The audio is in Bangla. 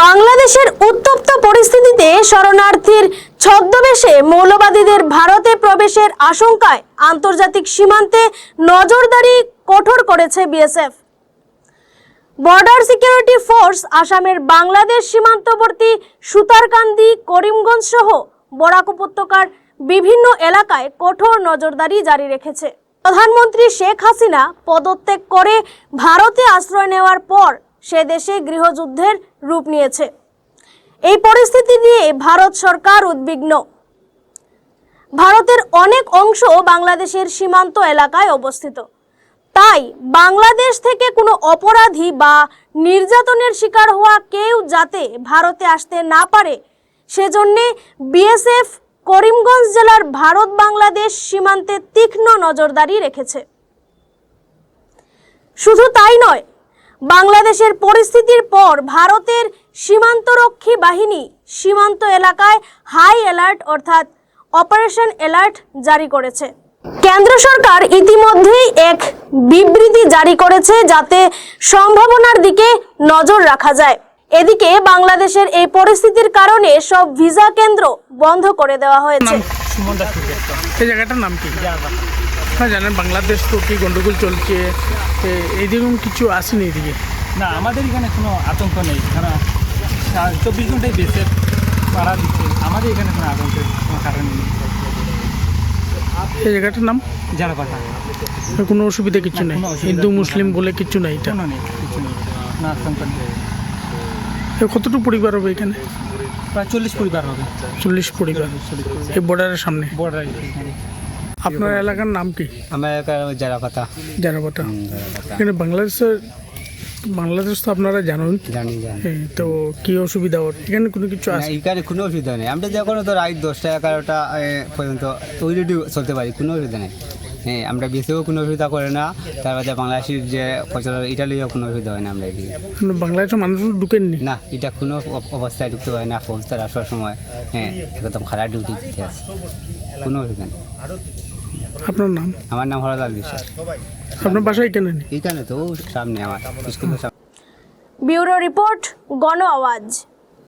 বাংলাদেশের উত্তপ্ত পরিস্থিতিতে শরণার্থীর ছদ্মবেশে মৌলবাদীদের ভারতে প্রবেশের আশঙ্কায় আন্তর্জাতিক সীমান্তে নজরদারি কঠোর করেছে বিএসএফ। বর্ডার সিকিউরিটি ফোর্স আসামের বাংলাদেশ সীমান্তবর্তী সুতারকান্দি, করিমগঞ্জ সহ বরাক উপত্যকার বিভিন্ন এলাকায় কঠোর নজরদারি জারি রেখেছে। প্রধানমন্ত্রী শেখ হাসিনা পদত্যাগ করে ভারতে আশ্রয় নেওয়ার পর সে দেশে গৃহযুদ্ধের রূপ নিয়েছে। এই পরিস্থিতি নিয়ে ভারত সরকার উদ্বিগ্ন। ভারতের অনেক অংশ বাংলাদেশের সীমান্ত এলাকায় অবস্থিত। তাই বাংলাদেশ থেকে কোনো অপরাধী বা নির্যাতনের শিকার হওয়া কেউ যাতে ভারতে আসতে না পারে, সেজন্যে বিএসএফ করিমগঞ্জ জেলার ভারত বাংলাদেশ সীমান্তে তীক্ষ্ণ নজরদারি রেখেছে। শুধু তাই নয় বাংলাদেশের পরিস্থিতির পর ভারতের সীমান্তরক্ষী বাহিনী সীমান্ত এলাকায় হাই অ্যালার্ট অর্থাৎ অপারেশন অ্যালার্ট জারি করেছে। কেন্দ্র সরকার ইতিমধ্যেই এক বিবৃতি জারি করেছে যাতে সম্ভাবনার দিকে নজর রাখা যায়। এদিকে বাংলাদেশের এই পরিস্থিতির কারণে সব ভিসা কেন্দ্র বন্ধ করে দেওয়া হয়েছে। এই জায়গাটার নাম কি? হ্যাঁ জানেন বাংলাদেশ তো কি গন্ডগোল চলছে এ- এইরকম কিছু আসেনি এদিকে? না আমাদের এখানে কোনো আতঙ্ক নেই। কারণ চব্বিশ ঘন্টায় বেসের পাড়া দিচ্ছে। আমাদের এখানে কোনো আতঙ্কের কোনো কারণ নেই। এই জায়গাটার নাম? কথা কোনো অসুবিধা কিছু নেই? হিন্দু মুসলিম বলে কিছু নাই এটা? নেই কিছু নেই। কোনো আতঙ্ক নেই। কতটুকু পরিবার হবে এখানে? প্রায় চল্লিশ পরিবার হবে। চল্লিশ পরিবার। এই বর্ডারের সামনে? বর্ডার আপনার এলাকার নাম কি? আমার এলাকার কথা জারাবাতা এখানে বাংলাদেশের বাংলাদেশ তো আপনারা জানেন। জানি জানি। তো কি অসুবিধা ওর? এখানে কোনো কিছু আছে? এখানে কোনো অসুবিধা নেই। আমরা যখন তো রাত দশটা এগারোটা পর্যন্ত ওইরেডি চলতে পারি কোনো অসুবিধা নেই। হ্যাঁ আমরা বেশিও কোনো অসুবিধা করে না। তারপরে বাংলাদেশের যে প্রচলন এটা লিয়েও কোনো অসুবিধা হয় না আমরা এদিকে। আপনার বাংলাদেশের মানুষ ঢুকেননি? না এটা কোনো অবস্থায় ঢুকতে পারে না ফৌজদার আসার সময়। হ্যাঁ একদম খারাপ ডিউটি দিতে আছে। কোনো অসুবিধা নেই। আপনার নাম? আমার নাম হরলাল বিশ্বাস। আপনার বাসা এখানে এখানে তো সামনে আমার স্কুলের সামনে। ব্যুরো রিপোর্ট গণ আওয়াজ।